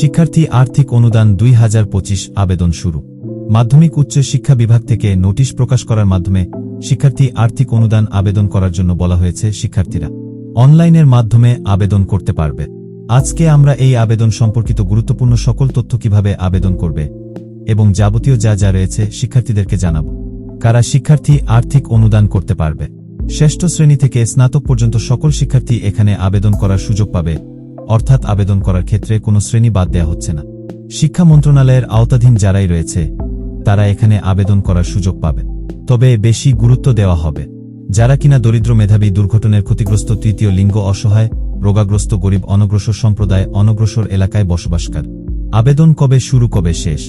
শিক্ষার্থী আর্থিক অনুদান দুই হাজার পঁচিশ আবেদন শুরু। মাধ্যমিক উচ্চ শিক্ষা বিভাগ থেকে নোটিশ প্রকাশ করার মাধ্যমে শিক্ষার্থী আর্থিক অনুদান আবেদন করার জন্য বলা হয়েছে শিক্ষার্থীরা। অনলাইনের মাধ্যমে আবেদন করতে পারবে। আজকে আমরা এই আবেদন সম্পর্কিত গুরুত্বপূর্ণ সকল তথ্য কীভাবে আবেদন করবে এবং যাবতীয় যা যা রয়েছে শিক্ষার্থীদেরকে জানাব। কারা শিক্ষার্থী আর্থিক অনুদান করতে পারবে? ষষ্ঠ শ্রেণি থেকে স্নাতক পর্যন্ত সকল শিক্ষার্থী এখানে আবেদন করার সুযোগ পাবে। অর্থাৎ আবেদন করার ক্ষেত্রে কোনো শ্রেণি বাদ দেওয়া হচ্ছে না। শিক্ষা মন্ত্রণালয়ের আওতাধীন যারাই রয়েছে, তারা এখানে আবেদন করার সুযোগ পাবে। তবে বেশি গুরুত্ব দেওয়া হবে। যারা কিনা দরিদ্র মেধাবী, দুর্ঘটনার ক্ষতিগ্রস্ত তৃতীয় লিঙ্গ, অসহায়, রোগাগ্রস্ত, গরিব, অনগ্রসর সম্প্রদায়, অনগ্রসর এলাকায় বসবাসকার। আবেদন কবে শুরু, কবে শেষ?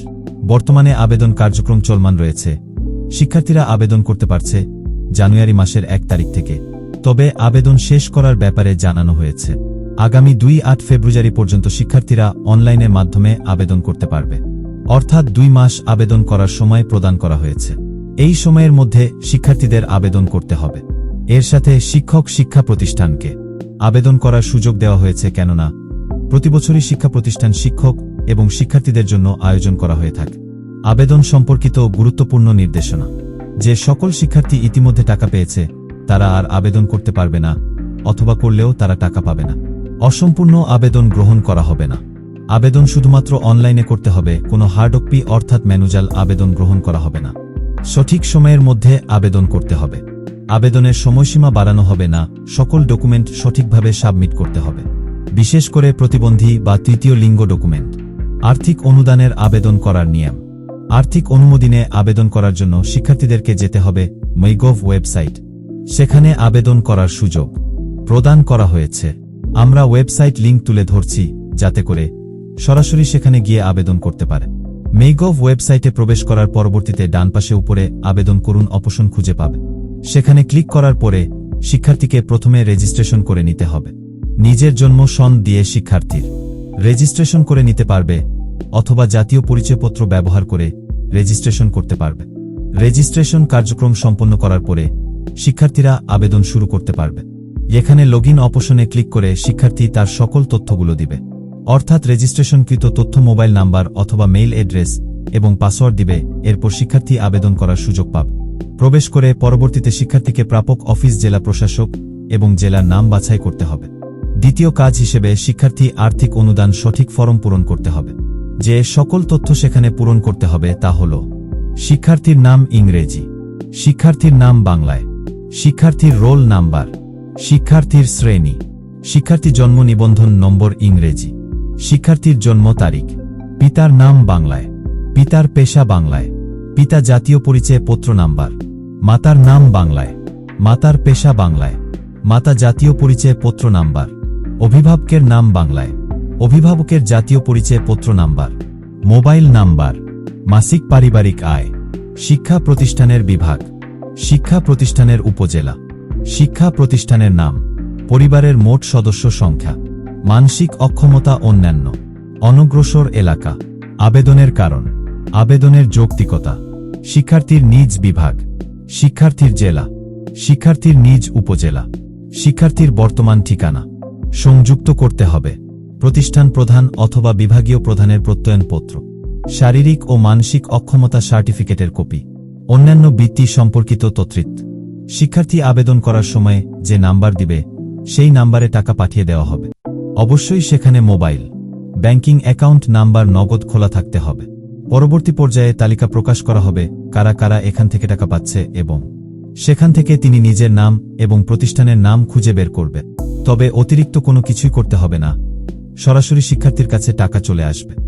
বর্তমানে আবেদন কার্যক্রম চলমান রয়েছে। শিক্ষার্থীরা আবেদন করতে পারছে জানুয়ারি মাসের এক তারিখ থেকে। তবে আবেদন শেষ করার ব্যাপারে জানানো হয়েছে। আগামী দুই আট ফেব্রুয়ারি পর্যন্ত শিক্ষার্থীরা অনলাইনের মাধ্যমে আবেদন করতে পারবে। অর্থাৎ দুই মাস আবেদন করার সময় প্রদান করা হয়েছে। এই সময়ের মধ্যে শিক্ষার্থীদের আবেদন করতে হবে। এর সাথে শিক্ষক শিক্ষা প্রতিষ্ঠানকে আবেদন করার সুযোগ দেওয়া হয়েছে কেননা প্রতিবছরই শিক্ষা প্রতিষ্ঠান শিক্ষক এবং শিক্ষার্থীদের জন্য আয়োজন করা হয়ে থাকে। আবেদন সম্পর্কিত গুরুত্বপূর্ণ নির্দেশনা। যে সকল শিক্ষার্থী ইতিমধ্যে টাকা পেয়েছে, তারা আর আবেদন করতে পারবে না, অথবা করলেও তারা টাকা পাবে না। অসম্পূর্ণ আবেদন গ্রহণ করা হবে না। আবেদন শুধুমাত্র অনলাইনে করতে হবে, কোনো হার্ডকপি অর্থাৎ ম্যানুজাল আবেদন গ্রহণ করা হবে না। সঠিক সময়ের মধ্যে আবেদন করতে হবে। আবেদনের সময়সীমা বাড়ানো হবে না, সকল ডকুমেন্ট সঠিকভাবে সাবমিট করতে হবে। বিশেষ করে প্রতিবন্ধী বা তৃতীয় লিঙ্গ ডকুমেন্ট। আর্থিক অনুদানের আবেদন করার নিয়ম। আর্থিক অনুমোদিনে আবেদন করার জন্য শিক্ষার্থীদেরকে যেতে হবে মৈগভ ওয়েবসাইট। সেখানে আবেদন করার সুযোগ প্রদান করা হয়েছে। আমরা ওয়েবসাইট লিঙ্ক তুলে ধরছি, যাতে করে সরাসরি সেখানে গিয়ে আবেদন করতে পারে। মেগভ ওয়েবসাইটে প্রবেশ করার পরবর্তীতে ডান পাশে উপরে আবেদন করুন অপশন খুঁজে পাবে। সেখানে ক্লিক করার পরে শিক্ষার্থীকে প্রথমে রেজিস্ট্রেশন করে নিতে হবে। নিজের জন্ম সন দিয়ে শিক্ষার্থীর রেজিস্ট্রেশন করে নিতে পারবে অথবা জাতীয় পরিচয়পত্র ব্যবহার করে রেজিস্ট্রেশন করতে পারবে। রেজিস্ট্রেশন কার্যক্রম সম্পন্ন করার পরে শিক্ষার্থীরা আবেদন শুরু করতে পারবে। এখানে লগইন অপশনে ক্লিক করে শিক্ষার্থী তার সকল তথ্যগুলো দিবে। অর্থাৎ রেজিস্ট্রেশনকৃত তথ্য মোবাইল নাম্বার অথবা মেইল অ্যাড্রেস এবং পাসওয়ার্ড দিবে, এরপর শিক্ষার্থী আবেদন করার সুযোগ পাবে। প্রবেশ করে পরবর্তীতে শিক্ষার্থীকে প্রাপক অফিস জেলা প্রশাসক এবং জেলার নাম বাছাই করতে হবে। দ্বিতীয় কাজ হিসেবে শিক্ষার্থী আর্থিক অনুদান সঠিক ফরম পূরণ করতে হবে। যে সকল তথ্য সেখানে পূরণ করতে হবে তা হল শিক্ষার্থীর নাম ইংরেজি, শিক্ষার্থীর নাম বাংলায়, শিক্ষার্থীর রোল নাম্বার। শিক্ষার্থীর শ্রেণি। শিক্ষার্থী জন্ম নিবন্ধন নম্বর ইংরেজি। শিক্ষার্থীর জন্ম তারিখ। পিতার নাম বাংলায়। পিতার পেশা বাংলায়। পিতা জাতীয় পরিচয় পত্র নাম্বার। মাতার নাম বাংলায়। মাতার পেশা বাংলায়। মাতা জাতীয় পরিচয় পত্র নাম্বার। অভিভাবকের নাম বাংলায়। অভিভাবকের জাতীয় পরিচয় পত্র নাম্বার। Mobile number. মাসিক পারিবারিক আয়। শিক্ষা প্রতিষ্ঠানের বিভাগ। শিক্ষা প্রতিষ্ঠানের উপজেলা। শিক্ষা প্রতিষ্ঠানের নাম, পরিবারের মোট সদস্য সংখ্যা, মানসিক অক্ষমতা অন্যান্য, অনগ্রসর এলাকা, আবেদনের কারণ, আবেদনের যৌক্তিকতা, শিক্ষার্থীর নিজ বিভাগ, শিক্ষার্থীর জেলা, শিক্ষার্থীর নিজ উপজেলা, শিক্ষার্থীর বর্তমান ঠিকানা, সংযুক্ত করতে হবে, প্রতিষ্ঠান প্রধান অথবা বিভাগীয় প্রধানের প্রত্যয়নপত্র, শারীরিক ও মানসিক অক্ষমতা সার্টিফিকেটের কপি, অন্যান্য বৃত্তি সম্পর্কিত তথ্যিত শিক্ষার্থী আবেদন করার সময় যে নাম্বার দিবে, সেই নাম্বারে টাকা পাঠিয়ে দেওয়া হবে। অবশ্যই সেখানে মোবাইল, ব্যাংকিং অ্যাকাউন্ট নাম্বার নগদ খোলা থাকতে হবে। পরবর্তী পর্যায়ে তালিকা প্রকাশ করা হবে কারা কারা এখান থেকে টাকা পাচ্ছে এবং সেখান থেকে তিনি নিজের নাম এবং প্রতিষ্ঠানের নাম খুঁজে বের করবে। তবে অতিরিক্ত কোনো কিছুই করতে হবে না। সরাসরি শিক্ষার্থীর কাছে টাকা চলে আসবে।